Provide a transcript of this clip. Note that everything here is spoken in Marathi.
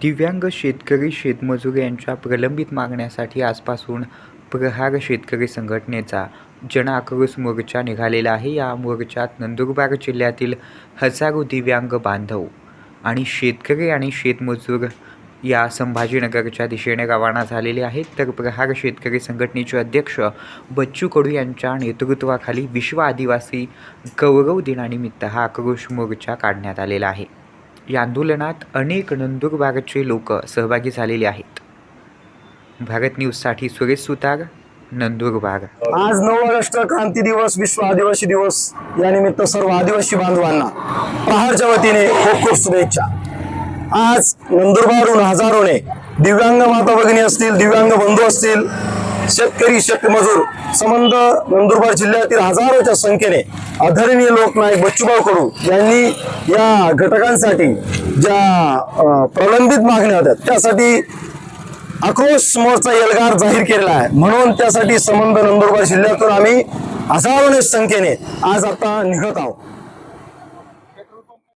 दिव्यांग शेतकरी शेतमजूर यांच्या प्रलंबित मागण्यासाठी आजपासून प्रहार शेतकरी संघटनेचा जनआक्रोश मोर्चा निघालेला आहे. या मोर्चात नंदुरबार जिल्ह्यातील हजारो दिव्यांग बांधव आणि शेतकरी आणि शेतमजूर या संभाजीनगरच्या दिशेने रवाना झालेले आहेत. तर प्रहार शेतकरी संघटनेचे अध्यक्ष बच्चू कडू यांच्या नेतृत्वाखाली विश्व आदिवासी गौरव दिनानिमित्त हा आक्रोश मोर्चा काढण्यात आलेला आहे. या आंदोलनात अनेक नंदुरबारचे लोक सहभागी झालेले आहेत. भारत न्यूजसाठी सुरेश सुतार नंदुरबार. आज नऊ ऑगस्ट क्रांती दिवस विश्व आदिवासी दिवस या निमित्त सर्व आदिवासी बांधवांना प्रहारच्या वतीने खूप खूप शुभेच्छा. आज नंदुरबारहून हजारोने दिव्यांग माता भगिनी असतील दिव्यांग बंधू असतील शेतकरी शेतमजूर संबंध नंदुरबार जिल्ह्यातील हजारोच्या संख्येने आदरणीय लोकनायक बच्चूभाऊ कडू यांनी या घटकांसाठी ज्या प्रलंबित मागण्या होत्या त्यासाठी आक्रोश मोर्चा एल्गार जाहीर केलेला आहे. म्हणून त्यासाठी संबंध नंदुरबार जिल्ह्यातून आम्ही हजारोने संख्येने आज आता निघत आहोत.